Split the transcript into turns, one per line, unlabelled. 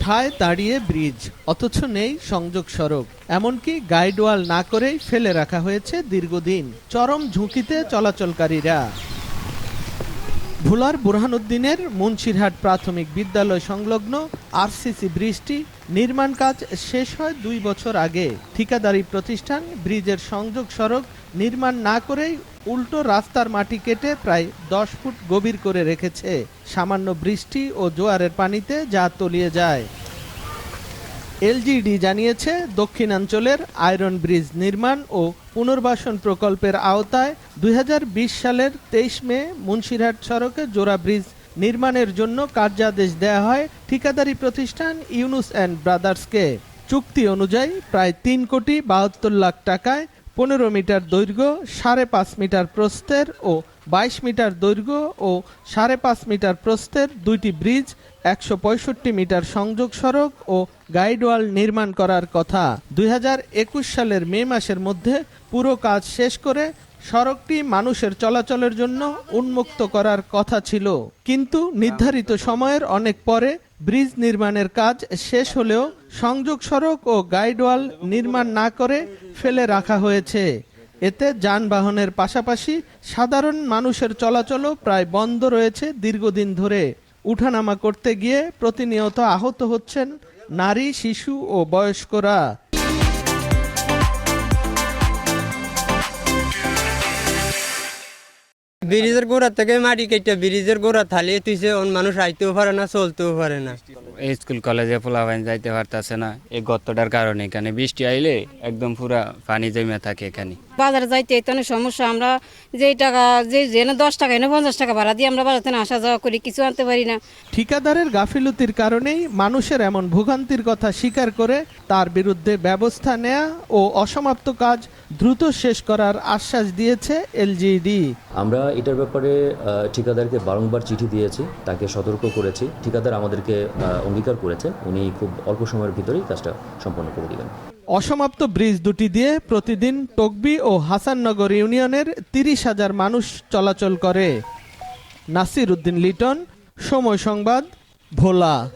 ঠায় দাঁড়িয়ে ব্রিজ, অথচ নেই সংযোগ সড়ক। এমনকি গাইডওয়াল না করেই ফেলে রাখা হয়েছে দীর্ঘদিন। চরম ঝুঁকিতে চলাচলকারীরা। ভোলার বুরহানুদ্দিনের মুন্সিরহাট প্রাথমিক বিদ্যালয় সংলগ্ন আরসিসি ব্রিজটি নির্মাণ কাজ শেষ হয় দুই বছর আগে। ঠিকাদারি প্রতিষ্ঠান ব্রিজের সংযোগ সড়ক নির্মাণ না করেই উল্টো রাস্তার মাটি কেটে প্রায় দশ ফুট গভীর করে রেখেছে। সামান্য বৃষ্টি ও জোয়ারের পানিতে যা তলিয়ে যায়। এলজিডি জানিয়েছে, দক্ষিণাঞ্চলের আয়রন ব্রিজ নির্মাণ ও পুনর্বাসন প্রকল্পের আওতায় দুই হাজার বিশ সালের তেইশ মে মুন্সিরহাট সড়কে জোড়া ব্রিজ নির্মাণের জন্য কার্যাদেশ দেয়া হয় ঠিকাদারি প্রতিষ্ঠান ইউনুস অ্যান্ড ব্রাদার্সকে। চুক্তি অনুযায়ী প্রায় তিন কোটি বাহাত্তর লাখ টাকায় পনেরো মিটার দৈর্ঘ্য, সাড়ে পাঁচ মিটার প্রস্থের ও বাইশ মিটার দৈর্ঘ্য ও সাড়ে পাঁচ মিটার প্রস্থের দুইটি ব্রিজ, একশো পঁয়ষট্টি মিটার সংযোগ সড়ক ও গাইডওয়াল নির্মাণ করার কথা। দুই হাজার একুশ সালের মে মাসের মধ্যে পুরো কাজ শেষ করে সড়কটি মানুষের চলাচলের জন্য উন্মুক্ত করার কথা ছিল। কিন্তু নির্ধারিত সময়ের অনেক পরে ব্রিজ নির্মাণের কাজ শেষ হলেও সংযোগ সড়ক ও গাইডওয়াল নির্মাণ না করে ফেলে রাখা হয়েছে। এতে যানবাহনের পাশাপাশি সাধারণ মানুষের চলাচলও প্রায় বন্ধ রয়েছে দীর্ঘদিন ধরে। উঠানামা করতে গিয়ে প্রতিনিয়ত আহত হচ্ছেন নারী, শিশু ও বয়স্করা।
ব্রিজের গোড়া থেকে মাটি কেটে ব্রিজের গোড়া থালিয়ে তুইছে, অন মানুষ আইতেও পারে না, চলতেও পারে না।
এই স্কুল কলেজে পোলাপাইন যাইতে পারতাছে না, এই গর্তটার কারণে। এখানে বৃষ্টি আইলে একদম পুরা পানি জমে থাকে এখানে।
বাজারে যাইতে এই তো অনেক সমস্যা। আমরা যেই টাকা যে যেন দশ টাকা এনে পঞ্চাশ টাকা ভাড়া দিয়ে আমরা বাজার থেকে আসা যাওয়া করি কিছু আনতে পারি না।
ঠিকাদারের গাফিলতির কারণেই মানুষের এমন ভোগান্তির কথা স্বীকার করে তার বিরুদ্ধে ব্যবস্থা নেয়া ও অসমাপ্ত কাজ দ্রুত শেষ করার আশ্বাস দিয়েছে এলজিডি।
আমরা এটার ব্যাপারে আহ, ঠিকাদারকে বারংবার চিঠি দিয়েছি তাকে সতর্ক করেছি। ঠিকাদার আমাদেরকে আহ, অঙ্গীকার করেছে। উনি খুব অল্প সময়ের ভিতরেই কাজটা সম্পন্ন করে দিবেন।
অসমাপ্ত ব্রিজ দুটি দিয়ে প্রতিদিন টকবি ও হাসাননগর ইউনিয়নের তিরিশ হাজার মানুষ চলাচল করে। নাসির উদ্দিন লিটন, সময় সংবাদ, ভোলা।